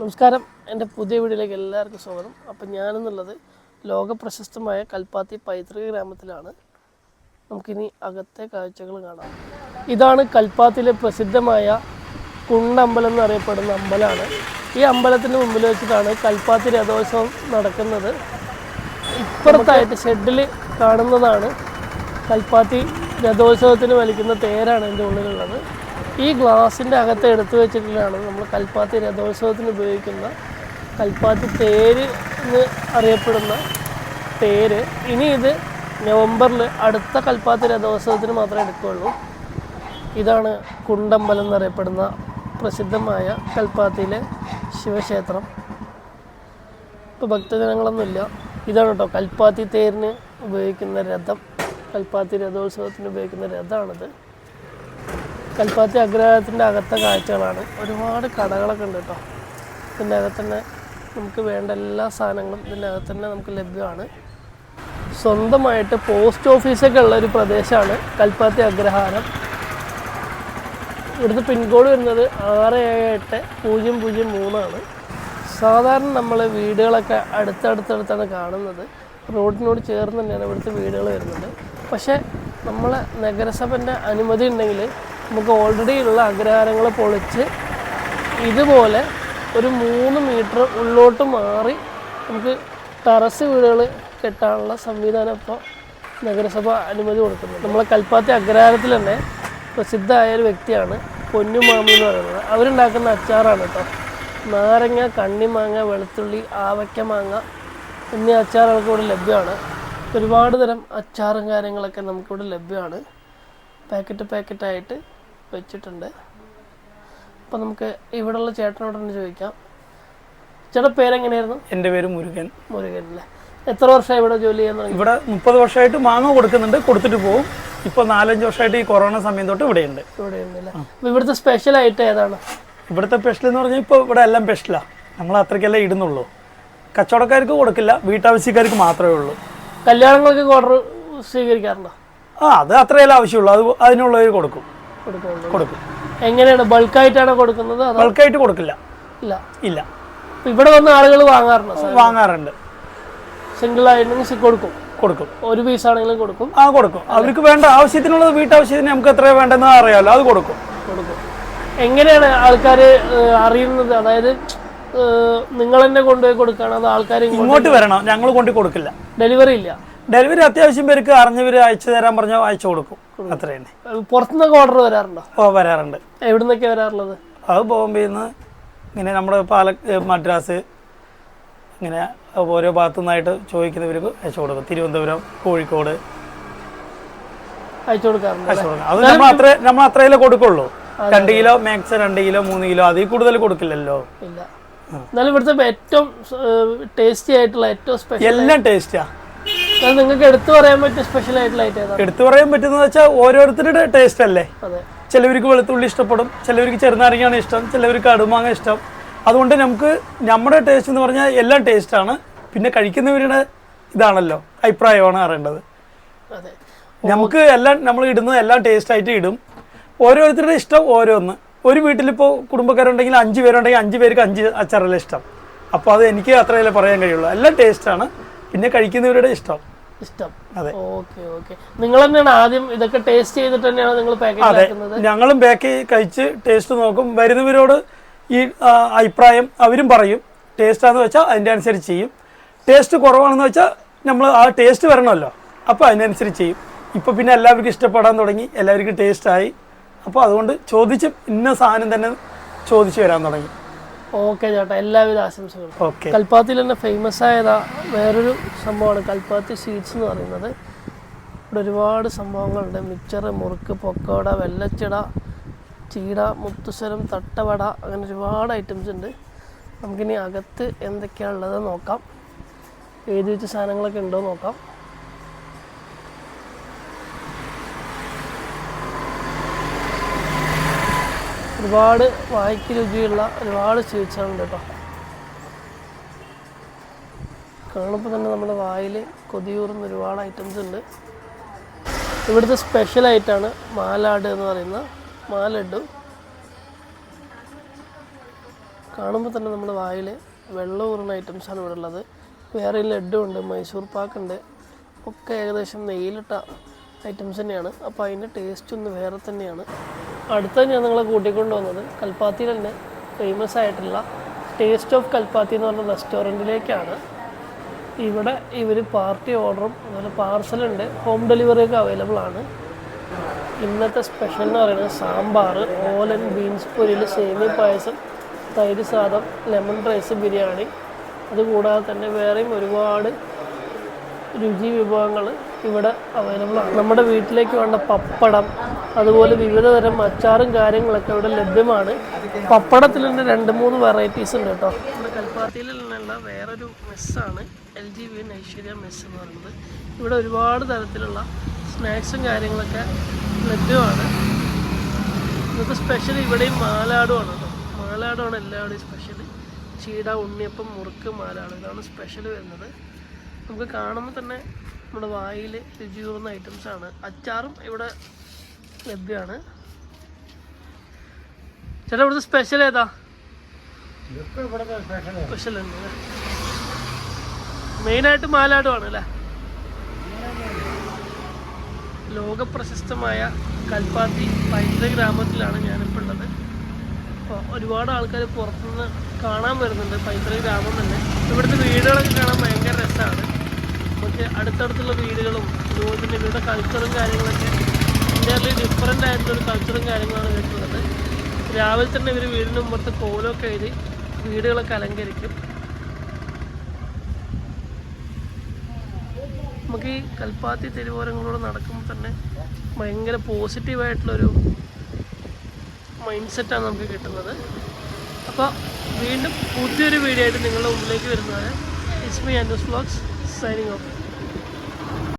നമസ്കാരം. എന്റെ പുതിയ വീഡിയോയിലേക്ക് എല്ലാവർക്കും സ്വാഗതം. അപ്പം ഞാനെന്നുള്ളത് ലോക പ്രശസ്തമായ കൽപ്പാത്തി പൈതൃക ഗ്രാമത്തിലാണ്. നമുക്കിനി അകത്തെ കാഴ്ചകൾ കാണാം. ഇതാണ് കൽപ്പാത്തിലെ പ്രസിദ്ധമായ കുണ്ടമ്പലം എന്നറിയപ്പെടുന്ന അമ്പലമാണ്. ഈ അമ്പലത്തിന് മുമ്പിൽ വെച്ചിട്ടാണ് കൽപ്പാത്തി രഥോത്സവം നടക്കുന്നത്. ഇപ്പുറത്തായിട്ട് ഷെഡിൽ കാണുന്നതാണ് കൽപ്പാത്തി രഥോത്സവത്തിന് വലിക്കുന്ന തേരാണ് എന്റെ ഉള്ളിലുള്ളത്. ഈ ഗ്ലാസിന്റെ അകത്ത് എടുത്തു വെച്ചിട്ടാണ് നമ്മൾ കൽപ്പാത്തി രഥോത്സവത്തിന് ഉപയോഗിക്കുന്ന കൽപ്പാത്തി തേര് എന്ന് അറിയപ്പെടുന്ന തേര് ഇനി ഇത് നവംബറിൽ അടുത്ത കൽപ്പാത്തി രഥോത്സവത്തിന് മാത്രമേ എടുക്കുകയുള്ളൂ. ഇതാണ് കുണ്ടമ്പലം എന്നറിയപ്പെടുന്ന പ്രസിദ്ധമായ കൽപ്പാത്തിയിലെ ശിവക്ഷേത്രം. ഇപ്പോൾ ഭക്തജനങ്ങളൊന്നുമില്ല. ഇതാണ് കേട്ടോ കൽപ്പാത്തി തേരിന് ഉപയോഗിക്കുന്ന രഥം. കൽപ്പാത്തി രഥോത്സവത്തിന് ഉപയോഗിക്കുന്ന രഥമാണിത്. കൽപ്പാത്തി അഗ്രഹാരത്തിന്റെ അകത്തെ കാഴ്ചകളാണ്. ഒരുപാട് കടകളൊക്കെ ഉണ്ട് കേട്ടോ. ഇതിന്റെ അകത്ത് തന്നെ നമുക്ക് വേണ്ട എല്ലാ സാധനങ്ങളും ഇതിന്റെ അകത്ത് തന്നെ നമുക്ക് ലഭ്യമാണ്. സ്വന്തമായിട്ട് പോസ്റ്റ് ഓഫീസൊക്കെ ഉള്ള ഒരു പ്രദേശമാണ് കൽപ്പാത്തി അഗ്രഹാരം. ഇവിടുത്തെ പിൻകോഡ് വരുന്നത് ആറ് ഏഴ് എട്ട് പൂജ്യം പൂജ്യം മൂന്നാണ്. സാധാരണ നമ്മൾ വീടുകളൊക്കെ അടുത്തടുത്തടുത്താണ് കാണുന്നത്. റോഡിനോട് ചേർന്ന് തന്നെയാണ് ഇവിടുത്തെ വീടുകൾ വരുന്നത്. പക്ഷേ നമ്മൾ നഗരസഭന്റെ അനുമതി ഉണ്ടെങ്കിൽ നമുക്ക് ഓൾറെഡി ഉള്ള അഗ്രഹാരങ്ങൾ പൊളിച്ച് ഇതുപോലെ ഒരു മൂന്ന് മീറ്റർ ഉള്ളോട്ട് മാറി നമുക്ക് ടെറസ് വീടുകൾ കെട്ടാനുള്ള സംവിധാനം ഇപ്പോൾ നഗരസഭ അനുമതി കൊടുക്കുന്നത് നമ്മളെ കൽപ്പാത്തി അഗ്രഹാരത്തിൽ തന്നെ പ്രസിദ്ധമായ ഒരു വ്യക്തിയാണ് പൊന്നുമാമി എന്ന് പറയുന്നത്. അവരുണ്ടാക്കുന്ന അച്ചാറാണ് കേട്ടോ. നാരങ്ങ കണ്ണിമാങ്ങ വെളുത്തുള്ളി ആവയ്ക്ക മാങ്ങ എന്നീ അച്ചാറുകൾക്ക് ഇവിടെ ലഭ്യമാണ്. ഒരുപാട് തരം അച്ചാറും കാര്യങ്ങളൊക്കെ നമുക്കിവിടെ ലഭ്യമാണ്. പാക്കറ്റ് പാക്കറ്റായിട്ട് വെച്ചിട്ടുണ്ട്. അപ്പോൾ നമുക്ക് ഇവിടെയുള്ള ചേട്ടനോട് തന്നെ ചോദിക്കാം. ചേട്ടൻ പേരെങ്ങനെയായിരുന്നു? എന്റെ പേര് മുരുകൻ. മുരുകൻ അല്ലേ? എത്ര വർഷമായി ഇവിടെ ജോലി ചെയ്യുന്നത് ഇവിടെ മുപ്പത് വർഷമായിട്ട് മാങ്ങ കൊടുക്കുന്നുണ്ട് കൊടുത്തിട്ട് പോകും ഇപ്പൊ നാലഞ്ച് വർഷമായിട്ട് ഈ കൊറോണ സമയം തൊട്ട് ഇവിടെയുണ്ട്. ഇവിടെ ഉണ്ട് അപ്പോൾ ഇവിടുത്തെ സ്പെഷ്യൽ ആയിട്ട് ഏതാണ്? ഇവിടുത്തെ സ്പെഷ്യൽ എന്ന് പറഞ്ഞാൽ ഇപ്പോൾ ഇവിടെ എല്ലാം സ്പെഷ്യലാ നമ്മൾ അത്രയ്ക്കല്ലേ ഇടുന്നുള്ളൂ. കച്ചവടക്കാർക്ക് കൊടുക്കില്ല വീട്ടാവശ്യക്കാർക്ക് മാത്രമേ ഉള്ളൂ. കല്യാണങ്ങൾക്ക് ഓർഡർ സ്വീകരിക്കാറുണ്ടോ? ആ അത് അത്രയല്ലേ ആവശ്യമുള്ളൂ. അത് അതിനുള്ളവർ കൊടുക്കും. കൊടുക്കും. എങ്ങനെയാണ്? ബൾക്കായിട്ടാണ് കൊടുക്കുന്നത് ബൾക്കായിട്ട് കൊടുക്കില്ല. ഇല്ല? ഇല്ല. ഇവിടെ വന്ന ആളുകൾ വാങ്ങാറുണ്ട് വാങ്ങാറുണ്ട്. സിംഗിൾ ആയിട്ടുണ്ടെങ്കിൽ കൊടുക്കും? കൊടുക്കും. ഒരു പീസ് ആണെങ്കിലും കൊടുക്കും? ആ കൊടുക്കും. അവർക്ക് വേണ്ട ആവശ്യത്തിനുള്ളത് വീട്ടാവശ്യത്തിന് നമുക്ക് എത്ര വേണ്ടെന്ന് അറിയാമല്ലോ അത് കൊടുക്കും. കൊടുക്കും. എങ്ങനെയാണ് ആൾക്കാർ അറിയുന്നത്? അതായത് നിങ്ങൾ തന്നെ കൊണ്ടുപോയി കൊടുക്കുകയാണ്? അത് ആൾക്കാർ ഇങ്ങോട്ട് വരണം? ഞങ്ങൾ കൊണ്ട് കൊടുക്കില്ല. ഡെലിവറി ഇല്ല? ഡെലിവറി അത്യാവശ്യം പേർക്ക് അറിഞ്ഞവർ അയച്ചു തരാൻ പറഞ്ഞാൽ അയച്ചു കൊടുക്കും. അത്ര തന്നെ പുറത്തുനിന്നൊക്കെ ഓർഡർ വരാറുണ്ടോ? ഓ വരാറുണ്ട്. എവിടുന്നൊക്കെ വരാറുള്ളത്? അത് ബോംബെയിൽ നിന്ന് ഇങ്ങനെ നമ്മുടെ പാല മദ്രാസ് ഇങ്ങനെ ഓരോ ഭാഗത്തു നിന്നായിട്ട് ചോദിക്കുന്നവർക്ക് അയച്ചു കൊടുക്കും. തിരുവനന്തപുരം കോഴിക്കോട്. അയച്ചു കൊടുക്കാറുണ്ട് അയച്ചു കൊടുക്കും. അത് നമ്മൾ അത്ര നമ്മൾ അത്രയല്ലേ കൊടുക്കുള്ളൂ. രണ്ട് കിലോ മാക്സ് രണ്ട് കിലോ മൂന്ന് കിലോ അതിൽ കൂടുതൽ കൊടുക്കില്ലല്ലോ. ഇല്ല. എന്നാലും ഇവിടുത്തെ ഏറ്റവും ടേസ്റ്റി ആയിട്ടുള്ള ഏറ്റവും സ്പെഷ്യൽ എല്ലാം ടേസ്റ്റാ നിങ്ങൾക്ക് എടുത്തു പറയാൻ പറ്റിയ സ്പെഷ്യൽ ആയിട്ടുള്ള ഐറ്റം എടുത്തു പറയാൻ പറ്റുന്നത് വെച്ചാൽ ഓരോരുത്തരുടെ ടേസ്റ്റ് അല്ലേ? ചിലവർക്ക് വെളുത്തുള്ളി ഇഷ്ടപ്പെടും ചിലവർക്ക് ചെറുനാരങ്ങയാണ് ഇഷ്ടം ചിലവർക്ക് കടുമാങ്ങ ഇഷ്ടം. അതുകൊണ്ട് നമുക്ക് നമ്മുടെ ടേസ്റ്റ് എന്ന് പറഞ്ഞാൽ എല്ലാം ടേസ്റ്റാണ് പിന്നെ കഴിക്കുന്നവരുടെ ഇതാണല്ലോ അഭിപ്രായമാണ് അറിയേണ്ടത്. നമുക്ക് എല്ലാം നമ്മൾ ഇടുന്നത് എല്ലാം ടേസ്റ്റ് ആയിട്ട് ഇടും. ഓരോരുത്തരുടെ ഇഷ്ടം ഓരോന്ന്. ഒരു വീട്ടിലിപ്പോൾ കുടുംബക്കാരുണ്ടെങ്കിൽ അഞ്ച് പേരുണ്ടെങ്കിൽ അഞ്ച് പേർക്ക് അഞ്ച് അച്ചാറല്ലേ ഇഷ്ടം. അപ്പോൾ അത് എനിക്ക് അത്രയല്ലേ പറയാൻ കഴിയുള്ളൂ. എല്ലാം ടേസ്റ്റാണ് പിന്നെ കഴിക്കുന്നവരുടെ ഇഷ്ടം. ഇഷ്ടം. അതെ. Okay okay. നിങ്ങൾ തന്നെയാണ് ആദ്യം ഇതൊക്കെ ടേസ്റ്റ് ചെയ്തിട്ട് തന്നെയാണ് നിങ്ങൾ അതെ. ഞങ്ങളും ബേക്ക് കഴിച്ച് ടേസ്റ്റ് നോക്കും. വരുന്നവരോട് ഈ ആ, അഭിപ്രായം അവരും പറയും. ടേസ്റ്റാന്ന് വെച്ചാൽ അതിന്റെ അനുസരിച്ച് ചെയ്യും. ടേസ്റ്റ് കുറവാണെന്ന് വെച്ചാൽ നമ്മൾ ആ ടേസ്റ്റ് വരണമല്ലോ. അപ്പോൾ അതിനനുസരിച്ച് ചെയ്യും. ഇപ്പോൾ പിന്നെ എല്ലാവർക്കും ഇഷ്ടപ്പെടാൻ തുടങ്ങി. എല്ലാവർക്കും ടേസ്റ്റായി അപ്പോൾ അതുകൊണ്ട് ചോദിച്ച് ഇന്ന സാധനം തന്നെ ചോദിച്ചു വരാൻ തുടങ്ങി. ഓക്കെ ചേട്ടാ എല്ലാവിധ ആശംസകളും. ഓക്കെ. കൽപ്പാത്തിയിൽ തന്നെ ഫേമസ് ആയതാ വേറൊരു സംഭവമാണ്. കൽപ്പാത്തി സ്വീറ്റ്സ് എന്ന് പറയുന്നത്. ഇവിടെ ഒരുപാട് സംഭവങ്ങളുണ്ട്. മിക്സർ മുറുക്ക് പൊക്കോട വെള്ളച്ചിട ചീട മുത്തുസ്വരം തട്ടവട അങ്ങനെ ഒരുപാട് ഐറ്റംസ് ഉണ്ട്. നമുക്കിനി അകത്ത് എന്തൊക്കെയാണുള്ളത് നോക്കാം. എഴുതി വെച്ച സാധനങ്ങളൊക്കെ ഉണ്ടോ നോക്കാം. ഒരുപാട് വായിക്ക് രുചിയുള്ള ഒരുപാട് സ്വീറ്റ്സുകളുണ്ട് കേട്ടോ. കാണുമ്പോൾ തന്നെ നമ്മുടെ വായിൽ കൊതിയൂറുന്ന ഒരുപാട് ഐറ്റംസ് ഉണ്ട്. ഇവിടുത്തെ സ്പെഷ്യൽ ആയിട്ടാണ് മാലാട് എന്ന് പറയുന്ന മാലഡു. കാണുമ്പോൾ തന്നെ നമ്മുടെ വായിൽ വെള്ളം ഊറുന്ന ഐറ്റംസാണ് ഇവിടെ ഉള്ളത്. വേറെ ലഡ്ഡു ഉണ്ട് മൈസൂർ പാക്കുണ്ട് ഒക്കെ ഏകദേശം നെയ്യിലിട്ട ഐറ്റംസ് തന്നെയാണ്. അപ്പോൾ അതിന്റെ ടേസ്റ്റ് ഒന്ന് വേറെ തന്നെയാണ്. അടുത്ത ഞാൻ നിങ്ങളെ കൂട്ടിക്കൊണ്ട് വന്നത് കൽപ്പാത്തിയിൽ തന്നെ ഫേമസ് ആയിട്ടുള്ള ടേസ്റ്റ് ഓഫ് കൽപ്പാത്തി എന്ന് പറഞ്ഞ റെസ്റ്റോറന്റിലേക്കാണ് ഇവിടെ ഇവർ പാർട്ടി ഓർഡറും അതുപോലെ പാർസലുണ്ട് ഹോം ഡെലിവറി ഒക്കെ അവൈലബിൾ ആണ്. ഇന്നത്തെ സ്പെഷ്യൽ എന്ന് പറയുന്നത് സാമ്പാർ ഓലൻ ബീൻസ് പൊരിയിൽ സേമിയ പായസം തൈര് സാദം ലെമൺ റൈസ് ബിരിയാണി. അതുകൂടാതെ തന്നെ വേറെയും ഒരുപാട് രുചി വിഭവങ്ങൾ ഇവിടെ അവൈലബിൾ ആണ്. നമ്മുടെ വീട്ടിലേക്ക് വേണ്ട പപ്പടം അതുപോലെ വിവിധ തരം അച്ചാറും കാര്യങ്ങളൊക്കെ ഇവിടെ ലഭ്യമാണ്. പപ്പടത്തിൽ തന്നെ രണ്ട് മൂന്ന് വെറൈറ്റീസ് ഉണ്ട് കേട്ടോ. നമ്മുടെ കൽപ്പാത്തിയിൽ നിന്നുള്ള വേറൊരു മെസ്സാണ് L G V Aishwarya mess എന്ന് പറയുന്നത്. ഇവിടെ ഒരുപാട് തരത്തിലുള്ള സ്നാക്സും കാര്യങ്ങളൊക്കെ ലഭ്യമാണ്. ഇന്നത്തെ സ്പെഷ്യൽ ഇവിടെയും മാലാടുമാണ് കേട്ടോ. മാലാടുമാണ് എല്ലാവരുടെയും സ്പെഷ്യൽ ചീട ഉണ്ണിയപ്പം മുറുക്ക് മാലാട് ഇതാണ് സ്പെഷ്യൽ വരുന്നത്. നമുക്ക് കാണുമ്പോൾ തന്നെ നമ്മുടെ വായിൽ രുചിയൂറുന്ന ഐറ്റംസ് ആണ്. അച്ചാറും ഇവിടെ ലഭ്യമാണ് ചേട്ടാ ഇവിടുത്തെ സ്പെഷ്യൽ ഏതാ? സ്പെഷ്യൽ ആയിട്ട് മെയിനായിട്ട് മാലാടുമാണ് അല്ലേ? ലോകപ്രശസ്തമായ കൽപ്പാത്തി പൈതൃക ഗ്രാമത്തിലാണ് ഞാനിപ്പോൾ ഉള്ളത്. അപ്പോൾ ഒരുപാട് ആൾക്കാർ പുറത്തുനിന്ന് കാണാൻ വരുന്നുണ്ട് പൈതൃക ഗ്രാമം തന്നെ. ഇവിടുത്തെ വീടുകളൊക്കെ കാണാൻ ഭയങ്കര രസമാണ് നമുക്ക് അടുത്തടുത്തുള്ള വീടുകളും അതുപോലെ തന്നെ ഇവരുടെ കൾച്ചറും കാര്യങ്ങളൊക്കെ ഇന്ത്യയിൽ ഡിഫറെന്റ് ആയിട്ടുള്ളൊരു കൾച്ചറും കാര്യങ്ങളാണ് വരുന്നത്. രാവിലെ തന്നെ ഇവർ വീടിന് മുമ്പത്ത് കോലമൊക്കെ എഴുതി വീടുകളൊക്കെ അലങ്കരിക്കും. നമുക്ക് ഈ കൽപ്പാത്തി തിരുവോരങ്ങളോട് നടക്കുമ്പോൾ തന്നെ ഭയങ്കര പോസിറ്റീവായിട്ടുള്ളൊരു മൈൻഡ് സെറ്റാണ് നമുക്ക് കിട്ടുന്നത്. അപ്പോൾ വീണ്ടും പുതിയൊരു വീഡിയോ ആയിട്ട് നിങ്ങളുടെ മുമ്പിലേക്ക് വരുന്നതാണ് it's me Annu's vlogs signing off